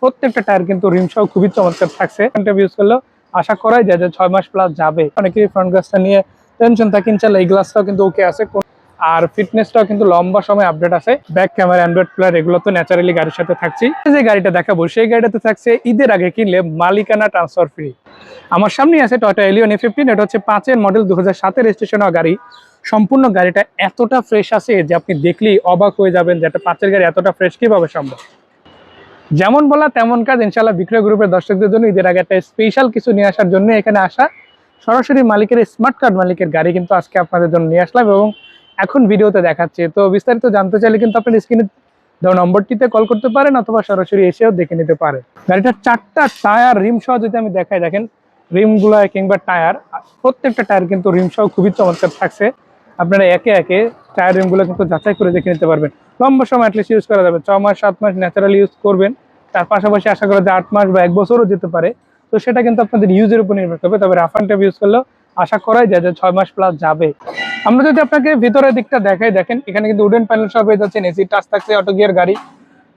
প্রত্যেকটা টায়ার কিন্তু রিম সহ খুবই চমৎকার থাকছে। ইউজ করলেও আশা করাই যায় যে ছয় মাস প্লাস যাবে। অনেকেই ফ্রন্ট গ্লাসটা নিয়ে টেনশন থাকে ইনশাল্লাহ এই গ্লাসটাও কিন্তু ওকে আছে। আর ফিটনেসটাও কিন্তু লম্বা সময় আপডেট আছে। ব্যাক ক্যামেরা অ্যান্ড্রয়েড প্লেয়ার এগুলো তো ন্যাচারালি গাড়ির সাথে থাকছি। যে গাড়িটা দেখাবো, সেই গাড়িটাতে থাকছে ঈদের আগে কিনলে মালিকানা ট্রান্সফার ফ্রি আমার সামনে আছে টয়টা এলিয়ন এ ফিফটিন এটা হচ্ছে পাঁচের মডেল দু হাজার সাতের রেজিস্ট্রেশন গাড়ি। সম্পূর্ণ গাড়িটা এতটা ফ্রেশ আছে যে আপনি দেখলেই অবাক হয়ে যাবেন যে একটা পাঁচের গাড়ি এতটা ফ্রেশ কীভাবে সম্ভব। যেমন বলা তেমন কাজ ইনশাল্লাহ বিক্রয় গ্রুপের দর্শকদের জন্য। ঈদের আগে একটা স্পেশাল কিছু নিয়ে আসার জন্য এখানে আসা সরাসরি মালিকের স্মার্ট কার্ড মালিকের গাড়ি কিন্তু আজকে আপনাদের জন্য নিয়ে আসলাম এবং এখন ভিডিওতে দেখাচ্ছে। তো বিস্তারিত জানতে চাইলে কিন্তু আপনার স্ক্রিনে দেওয়া নম্বরটিতে কল করতে পারেন অথবা সরাসরি এসেও দেখে নিতে পারে গাড়িটার চারটা টায়ার রিম সহ যদি আমি দেখাই, দেখেন রিমগুলো কিংবা টায়ার প্রত্যেকটা টায়ার কিন্তু রিম সহ খুবই চমৎকার থাকছে। আপনারা একে একে টায়ার রিমগুলো কিন্তু যাচাই করে দেখে নিতে পারবেন। লম্বা সময় অ্যাটলিস্ট ইউজ করা যাবে। ছ মাস, সাত মাস ন্যাচারালি ইউজ করবেন। তার পাশাপাশি আশা করা যায় আট মাস বা এক বছরও যেতে পারে। তো সেটা কিন্তু আপনাদের ইউজের উপর নির্ভর করবে। তবে রাফ ইউজ করলেও আশা করাই যায় যে ছয় মাস প্লাস যাবে। আমরা যদি আপনাকে ভিতরের দিকটা দেখাই, দেখেন, এখানে কিন্তু উডেন প্যানেল সহ পেয়ে যাচ্ছেন এসি টাচ থাকছে অটো গিয়ার গাড়ি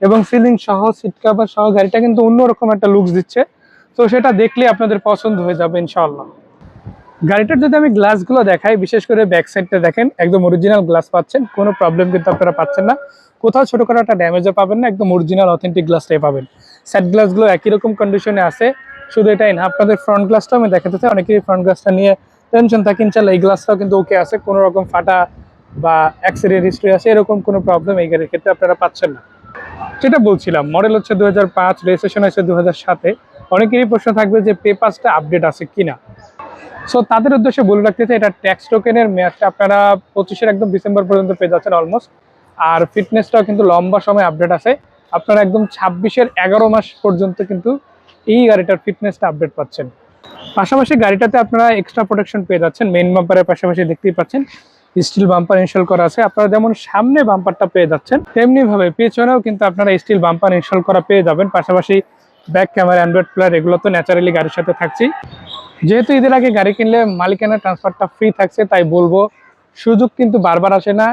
এবং সিলিং সহ সিট কাভার সহ গাড়িটা কিন্তু অন্যরকম একটা লুকস দিচ্ছে। তো সেটা দেখলে আপনাদের পছন্দ হয়ে যাবে ইনশাআল্লাহ। গাড়িটার যদি আমি গ্লাসগুলো দেখাই, বিশেষ করে ব্যাক সাইডটা দেখেন, একদম অরিজিনাল গ্লাস পাচ্ছেন, কোনো প্রবলেম কিন্তু আপনারা পাচ্ছেন না। কোথাও ছোটখাটো একটা ড্যামেজও পাবেন না, একদম অরিজিনাল অথেন্টিক গ্লাসটাই পাবেন। সাইড গ্লাসগুলো একই রকম কন্ডিশনে আছে, শুধু এটাই না, আপনাদের ফ্রন্ট গ্লাসটা আমি দেখাতে চাই অনেকেই ফ্রন্ট গ্লাসটা নিয়ে টেনশন থাকে ইনশাল্লাহ এই গ্লাসটাও কিন্তু ওকে আছে, কোনো রকম ফাটা বা অ্যাক্সিডেন্ট হিস্ট্রি আছে, এরকম কোনো প্রবলেম এই গাড়ির ক্ষেত্রে আপনারা পাচ্ছেন না। যেটা বলছিলাম মডেল হচ্ছে দু হাজার পাঁচ রেজিস্ট্রেশন আছে দু হাজার সাতে। অনেকেরই প্রশ্ন থাকবে যে পেপারসটা আপডেট আছে কিনা? সো তাদের উদ্দেশ্যে বলে রাখতে চাই, এটা ট্যাক্স টোকেনের মেয়াদটা আপনারা পঁচিশের একদম ডিসেম্বর পর্যন্ত পেয়ে যাচ্ছেন অলমোস্ট আর ফিটনেসটাও কিন্তু লম্বা সময় আপডেট আছে। আপনারা একদম ছাব্বিশের এগারো মাস পর্যন্ত কিন্তু এই গাড়িটার ফিটনেসটা আপডেট পাচ্ছেন। পাশাপাশি গাড়িটাতে আপনারা এক্সট্রা প্রোটেকশন পেয়ে যাচ্ছেন। মেইন বাম্পারের পাশাপাশি দেখতেই পাচ্ছেন স্টিল বাম্পার ইনস্টল করা আছে। আপনারা যেমন সামনে বাম্পারটা পেয়ে যাচ্ছেন তেমনি ভাবে পেছনেও কিন্তু আপনারা স্টিল বাম্পার ইনস্টল করা পেয়ে যাবেন। পাশাপাশি ব্যাক ক্যামেরা অ্যান্ড্রয়েড প্লেয়ার এগুলো তো ন্যাচারালি গাড়ির সাথে থাকছেই। যেহেতু ঈদের আগে গাড়ি কিনলে মালিকানা ট্রান্সফারটা ফ্রি থাকছে, তাই বলব, সুযোগ কিন্তু বারবার আসে না।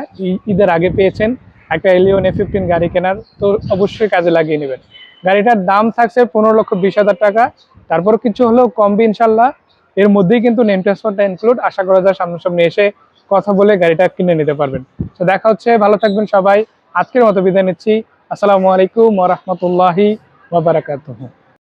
ঈদের আগে পেয়েছেন একটা এলিয়ন এ ফিফটিন গাড়ি কেনার, তো অবশ্যই কাজে লাগিয়ে নেবেন। গাড়িটার দাম থাকছে পনেরো লক্ষ বিশ হাজার টাকা তারপর কিছু হলেও কমবে ইনশাল্লাহ। এর মধ্যেই কিন্তু নেম ট্রান্সফারটা ইনক্লুড আশা করা যায় সামনাসামনি এসে কথা বলে গাড়িটা কিনে নিতে পারবেন। তো দেখা হচ্ছে, ভালো থাকবেন সবাই। আজকের মতো বিদায় নিচ্ছি। আসসালামু আলাইকুম ওরহমতুল্লাহি ওবরাকাতুহ